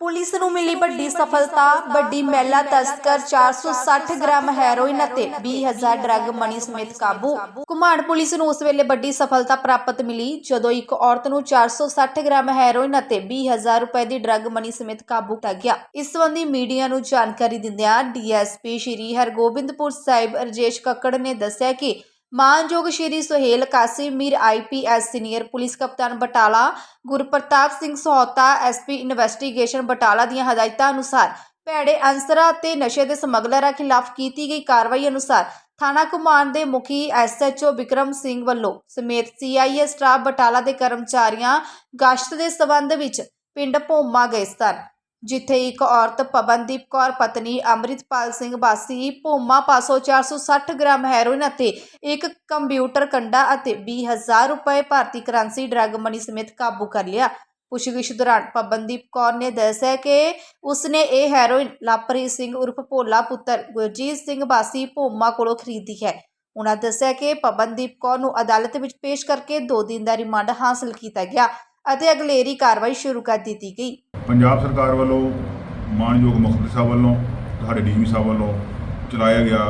Police ਨੂੰ ਮਿਲੀ ਵੱਡੀ ਸਫਲਤਾ। ਵੱਡੀ ਮਹਿਲਾ ਤਸਕਰ 460 ਗ੍ਰਾਮ ਹੈਰੋਇਨ ਅਤੇ 20000 ਡਰੱਗ ਮਨੀ ਸਮੇਤ ਕਾਬੂ। ਕੁਮਾਣ ਪੁਲਿਸ ਨੂੰ ਉਸ ਵੇਲੇ ਵੱਡੀ ਸਫਲਤਾ ਪ੍ਰਾਪਤ ਮਿਲੀ, ਜਦੋਂ ਇੱਕ ਔਰਤ ਨੂੰ 460 ਗ੍ਰਾਮ ਹੈਰੋਇਨ ਅਤੇ 20000 ਰੁਪਏ ਦੀ ਡਰੱਗ ਮਨੀ ਸਮੇਤ ਕਾਬੂ ਕੀਤਾ ਗਿਆ। ਇਸ ਸੰਬੰਧੀ ਮੀਡੀਆ ਨੂੰ ਜਾਣਕਾਰੀ ਦਿੰਦਿਆਂ ਡੀਐਸਪੀ ਸ਼੍ਰੀ ਹਰਗੋਬਿੰਦਪੁਰ ਸਾਹਿਬ ਰਜੇਸ਼ ਕੱਕੜ ਨੇ ਦੱਸਿਆ ਕਿ ਮਾਨਯੋਗ Shri Suhail Kasim Mir IPS senior police ਕਪਤਾਨ ਬਟਾਲਾ, ਗੁਰਪ੍ਰਤਾਪ ਸਿੰਘ ਸਹੌਤਾ ਐਸਪੀ ਇਨਵੈਸਟੀਗੇਸ਼ਨ ਬਟਾਲਾ ਦੀਆਂ ਹਦਾਇਤਾਂ ਅਨੁਸਾਰ ਭੈੜੇ ਅਨਸਰਾਂ ਤੇ ਨਸ਼ੇ ਦੇ ਸਮਗਲਰਾਂ ਖਿਲਾਫ ਕੀਤੀ ਗਈ ਕਾਰਵਾਈ ਅਨੁਸਾਰ ਥਾਣਾ ਕੁਮਾਨ ਦੇ ਮੁਖੀ ਐਸਐਚਓ ਵਿਕਰਮ ਸਿੰਘ ਵੱਲੋਂ ਸਮੇਤ ਸੀਆਈਏ ਸਟਾਫ ਬਟਾਲਾ ਦੇ ਕਰਮਚਾਰੀਆਂ ਗਸ਼ਤ ਦੇ ਸਬੰਧ ਵਿੱਚ ਪਿੰਡ ਭੋਮਾ ਗਏ ਸਨ। ਜਿੱਥੇ ਇੱਕ ਔਰਤ ਪਵਨਦੀਪ ਕੌਰ, ਪਤਨੀ ਅੰਮ੍ਰਿਤਪਾਲ ਸਿੰਘ ਵਾਸੀ, ਭੋਮਾ ਪਾਸੋਂ 460 ਗ੍ਰਾਮ ਹੈਰੋਇਨ ਅਤੇ ਇੱਕ ਕੰਪਿਊਟਰ ਕੰਡਾ ਅਤੇ 20000 ਰੁਪਏ ਭਾਰਤੀ ਕਰੰਸੀ ਡਰੱਗ ਮਨੀ ਸਮੇਤ ਕਾਬੂ ਕਰ ਲਿਆ। ਪੁੱਛਗਿੱਛ ਦੌਰਾਨ ਪਵਨਦੀਪ ਕੌਰ ਨੇ ਦੱਸਿਆ ਕਿ ਉਸਨੇ ਇਹ ਹੈਰੋਇਨ ਲਾਪਰੀਤ ਸਿੰਘ ਉਰਫ ਭੋਲਾ ਪੁੱਤਰ ਗੁਰਜੀਤ ਸਿੰਘ ਵਾਸੀ ਭੋਮਾ ਕੋਲੋਂ ਖਰੀਦੀ ਹੈ। ਉਹਨਾਂ ਦੱਸਿਆ ਕਿ ਪਵਨਦੀਪ ਕੌਰ ਨੂੰ ਅਦਾਲਤ ਵਿੱਚ ਪੇਸ਼ ਕਰਕੇ 2 ਦਿਨ ਦਾ ਰਿਮਾਂਡ ਹਾਸਲ ਕੀਤਾ ਗਿਆ ਅਤੇ ਅਗਲੇਰੀ ਕਾਰਵਾਈ ਸ਼ੁਰੂ ਕਰ ਦਿੱਤੀ ਗਈ। ਪੰਜਾਬ ਸਰਕਾਰ ਵੱਲੋਂ ਮਾਨਯੋਗ ਮੁੱਖ ਸਾਹਿਬ ਵੱਲੋਂ ਤੁਹਾਡੇ ਡੀਜੀਪੀ ਸਾਹਿਬ ਵੱਲੋਂ ਚਲਾਇਆ ਗਿਆ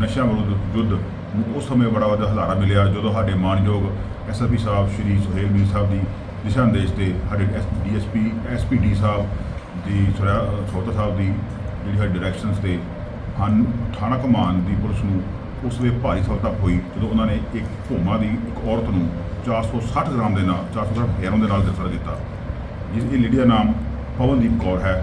ਨਸ਼ਾ ਵਿਰੁੱਧ ਯੁੱਧ ਨੂੰ ਉਸ ਸਮੇਂ ਬੜਾ ਵੱਡਾ ਹਲਾਰਾ ਮਿਲਿਆ, ਜਦੋਂ ਸਾਡੇ ਮਾਨਯੋਗ ਐਸਐਸਪੀ ਸਾਹਿਬ, ਸ਼੍ਰੀ ਸੁਹੇਲ ਮੀਰ ਸਾਹਿਬ ਦੀ ਦਿਸ਼ਾ ਨਿਰਦੇਸ਼ ਤੇ ਸਾਡੇ ਡੀਐਸਪੀ ਐਸਪੀਡੀ ਸਾਹਿਬ ਦੀ ਸੋਤਾ ਸਾਹਿਬ ਦੀ ਜਿਹੜੀ ਸਾਡੀ ਡਾਇਰੈਕਸ਼ਨਸ ਤੇ ਹਨ ਥਾਣਾ ਕਮਾਨ ਦੀ ਪੁਲਿਸ ਨੂੰ ਉਸ ਵੇ ਭਾਰੀ ਸਫਲਤਾ ਹੋਈ, ਜਦੋਂ ਉਹਨਾਂ ਨੇ ਇੱਕ ਭੋਮਾ ਦੀ ਇੱਕ ਔਰਤ ਨੂੰ 460 ਗ੍ਰਾਮ ਦੇ ਨਾਲ 460 ਹੈਰੋਨ ਦੇ ਨਾਲ ਗ੍ਰਿਫਤਾਰ ਕੀਤਾ। ਜਿਸ ਇਹ ਲੇਡੀ ਦਾ ਨਾਮ ਪਵਨਦੀਪ ਕੌਰ ਹੈ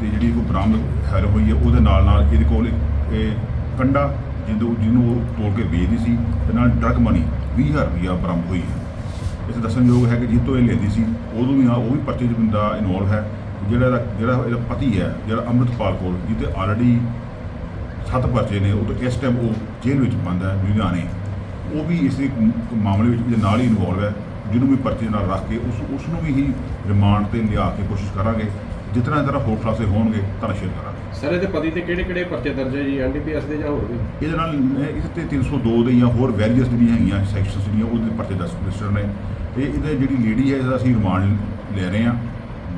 ਤੇ ਜਿਹੜੀ ਕੋ ਬਰਾਮਦ ਹੈਰ ਹੋਈ ਹੈ, ਉਹਦੇ ਨਾਲ ਨਾਲ ਇਹਦੇ ਕੋਲ ਇਹ ਕੰਡਾ ਜਿਹਨੂੰ ਜਿਹਨੂੰ ਉਹ ਤੋੜ ਕੇ ਵੇਚਦੀ ਸੀ ਤੇ ਨਾਲ ਡਰਗ ਮਨੀ 20000 ਰੁਪਇਆ ਬਰਾਮਦ ਹੋਈ ਹੈ। ਇਸ ਦੱਸਣਯੋਗ ਹੈ ਕਿ ਜਿੱਤੋਂ ਇਹ ਲੈਂਦੀ ਸੀ, ਉਦੋਂ ਵੀ ਆ ਉਹ ਵੀ ਪਰਚੇ 'ਚ ਬੰਦਾ ਇਨਵੋਲਵ ਹੈ। ਜਿਹੜਾ ਇਹਦਾ ਜਿਹੜਾ ਇਹਦਾ ਪਤੀ ਹੈ, ਜਿਹੜਾ ਅੰਮ੍ਰਿਤਪਾਲ ਕੋਲ ਜਿਹਦੇ ਆਲਰੇਡੀ ਸੱਤ ਪਰਚੇ ਨੇ, ਉਹ ਤੋਂ ਇਸ ਟਾਈਮ ਉਹ ਜੇਲ੍ਹ ਵਿੱਚ ਬੰਦ ਹੈ, ਲੁਧਿਆਣੇ। ਉਹ ਵੀ ਇਸ ਮਾਮਲੇ ਵਿੱਚ ਇਹਦੇ ਨਾਲ ਹੀ ਇਨਵੋਲਵ ਹੈ। ਜਿਹਨੂੰ ਵੀ ਪਰਚੇ ਨਾਲ ਰੱਖ ਕੇ ਉਸ ਉਸ ਨੂੰ ਵੀ ਹੀ ਰਿਮਾਂਡ ਤੇ ਲਿਆ ਕੇ ਕੋਸ਼ਿਸ਼ ਕਰਾਂਗੇ। ਜਿਤਨਾ ਤਰ੍ਹਾਂ ਹੋਰ ਖਲਾਸੇ ਹੋਣਗੇ ਤਾਂ ਸ਼ੇਅਰ ਕਰਾਂਗੇ। ਸਰ ਇਹਦੇ ਪਤੀ ਤੇ ਕਿਹੜੇ ਕਿਹੜੇ ਪਰਚੇ ਦਰਜ ਹੈ ਜੀ? ਐਨਡੀਪੀਐਸ ਦੇ ਜਾਂ ਹੋਰ ਵੀ? ਇਹਦੇ ਨਾਲ ਇਸ ਤੇ 302 ਦੇ ਜਾਂ ਹੋਰ ਵੈਰੀਅਸ ਜਿਹੜੀਆਂ ਹੈਗੀਆਂ ਸੈਕਸ਼ਨਸ ਜਿਹੜੀਆਂ ਉਹਦੇ ਪਰਚੇ ਦਸ ਰਜਿਸਟਰ ਨੇ। ਇਹ ਇਹਦੇ ਜਿਹੜੀ ਲੇਡੀ ਹੈ ਇਹਦਾ ਅਸੀਂ ਰਿਮਾਂਡ ਲੈ ਰਹੇ ਹਾਂ।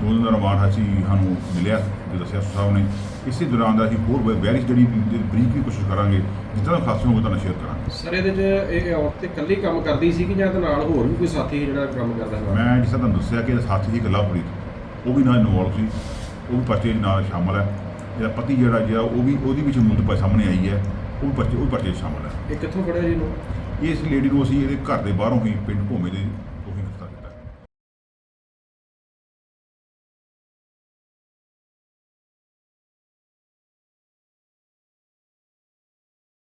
ਦੋ ਦਿਨ ਦਾ ਰਿਮਾਂਡ ਅਸੀਂ ਸਾਨੂੰ ਮਿਲਿਆ ਜੋ ਦੱਸਿਆ ਸਾਹਿਬ ਨੇ। ਇਸੇ ਦੌਰਾਨ ਦਾ ਅਸੀਂ ਹੋਰ ਵੈਰੀਅਸ ਜਿਹੜੀ ਬਰੀਕ ਵੀ ਕੋਸ਼ਿਸ਼ ਕਰਾਂਗੇ ਜਿਤਨਾ ਖਾਸੇ ਹੋਵੇ ਤਾਂ ਸ਼ੇਅਰ ਕਰਾਂਗੇ। ਸਰ ਇਹਦੇ 'ਚ ਇਹ ਔਰਤ ਤੇ ਇਕੱਲੀ ਕੰਮ ਕਰਦੀ ਸੀ ਕਿ ਜਾਂ ਇਹਦੇ ਨਾਲ ਹੋਰ ਵੀ ਕੋਈ ਸਾਥੀ ਜਿਹੜਾ ਕੰਮ ਕਰਦਾ ਨਾਲ ਮੈਂ ਜਿਸ ਤਰ੍ਹਾਂ ਤੁਹਾਨੂੰ ਦੱਸਿਆ ਕਿ ਸਾਥੀ ਸੀ ਲਵਪ੍ਰੀਤ ਉਹ ਵੀ ਨਾਲ ਇਨਵੋਲਵ ਸੀ। ਉਹ ਵੀ ਪਰਚੇ ਨਾਲ ਸ਼ਾਮਲ ਹੈ। ਇਹਦਾ ਪਤੀ ਜਿਹੜਾ ਜਿਹੜਾ ਉਹ ਵੀ ਉਹਦੀ ਵੀ ਸ਼ਮੂਲੀਅਤ ਪਾ ਸਾਹਮਣੇ ਆਈ ਹੈ। ਉਹ ਵੀ ਪਰਚੇ ਉਹ ਪਰਚੇ ਸ਼ਾਮਲ ਹੈ। ਇਹ ਕਿੱਥੋਂ ਫੜਿਆ ਜੀ ਇਹਨੂੰ? ਇਸ ਲੇਡੀ ਨੂੰ ਅਸੀਂ ਇਹਦੇ ਘਰ ਦੇ ਬਾਹਰੋਂ ਹੀ ਪਿੰਡ ਭੋਮੇ ਦੇ